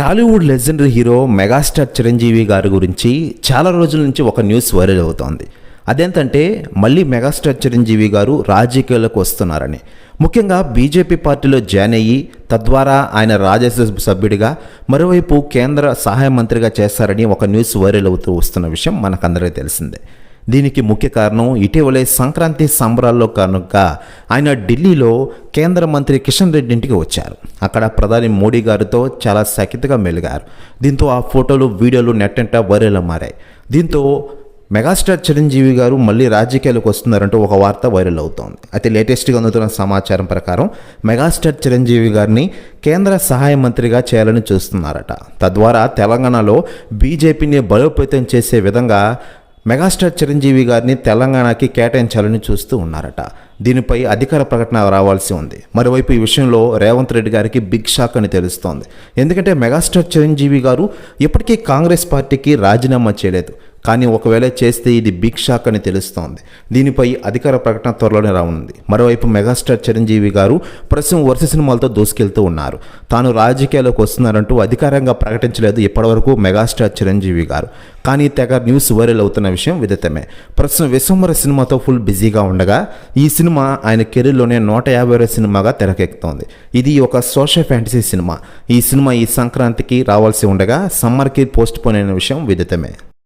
Tollywood legendary hero megastar Chiranjeevi గారి గురించి చాలా రోజుల నుంచి ఒక న్యూస్ వైరల్ అవుతోంది. అదేంటంటే మళ్ళీ మెగాస్టార్ చిరంజీవి గారు రాజకీయాలకు వస్తున్నారని. ముఖ్యంగా బీజేపీ పార్టీలో జాయిన్ అయ్యి తద్వారా ఆయన రాజ్యసభ సభ్యుడిగా మరోవైపు కేంద్ర సహాయ మంత్రిగా చేస్తారని ఒక న్యూస్ వైరల్ అవుతూ వస్తున్న విషయం మనకందరికీ తెలిసిందే. దీనికి ముఖ్య కారణం ఇటీవలే సంక్రాంతి సంబరాల్లో కనుక ఆయన ఢిల్లీలో కేంద్ర మంత్రి కిషన్ రెడ్డి ఇంటికి వచ్చారు. అక్కడ ప్రధాని మోడీ గారితో చాలా సఖ్యతగా మెలిగారు. దీంతో ఆ ఫోటోలు వీడియోలు నెట్టంట వైరల్ మారాయి. దీంతో మెగాస్టార్ చిరంజీవి గారు మళ్ళీ రాజకీయాలకు వస్తున్నారంటూ ఒక వార్త వైరల్ అవుతోంది. అయితే లేటెస్ట్గా అందుతున్న సమాచారం ప్రకారం మెగాస్టార్ చిరంజీవి గారిని కేంద్ర సహాయ మంత్రిగా చేయాలని చూస్తున్నారట. తద్వారా తెలంగాణలో బీజేపీని బలోపేతం చేసే విధంగా మెగాస్టార్ చిరంజీవి గారిని తెలంగాణకి కేటాయించాలని చూస్తూ ఉన్నారట. దీనిపై అధికార ప్రకటన రావాల్సి ఉంది. మరోవైపు ఈ విషయంలో రేవంత్ రెడ్డి గారికి బిగ్ షాక్ అని తెలుస్తోంది. ఎందుకంటే మెగాస్టార్ చిరంజీవి గారు ఇప్పటికీ కాంగ్రెస్ పార్టీకి రాజీనామా చేయలేదు. కానీ ఒకవేళ చేస్తే ఇది బిగ్ షాక్ అని తెలుస్తోంది. దీనిపై అధికార ప్రకటన త్వరలోనే రానుంది. మరోవైపు మెగాస్టార్ చిరంజీవి గారు ప్రస్తుతం వరుస సినిమాలతో దూసుకెళ్తూ ఉన్నారు. తాను రాజకీయాల్లోకి వస్తున్నారంటూ అధికారంగా ప్రకటించలేదు ఇప్పటివరకు మెగాస్టార్ చిరంజీవి గారు. కానీ తెగ న్యూస్ వైరల్ అవుతున్న విషయం విదితమే. ప్రస్తుతం విశ్వంబర సినిమాతో ఫుల్ బిజీగా ఉండగా ఈ సినిమా ఆయన కెరీర్లోనే నూట యాభై సినిమాగా తెరకెక్కుతోంది. ఇది ఒక సోషల్ ఫ్యాంటసీ సినిమా. ఈ సినిమా ఈ సంక్రాంతికి రావాల్సి ఉండగా సమ్మర్కి పోస్ట్ పోన్ అయిన విషయం విదితమే.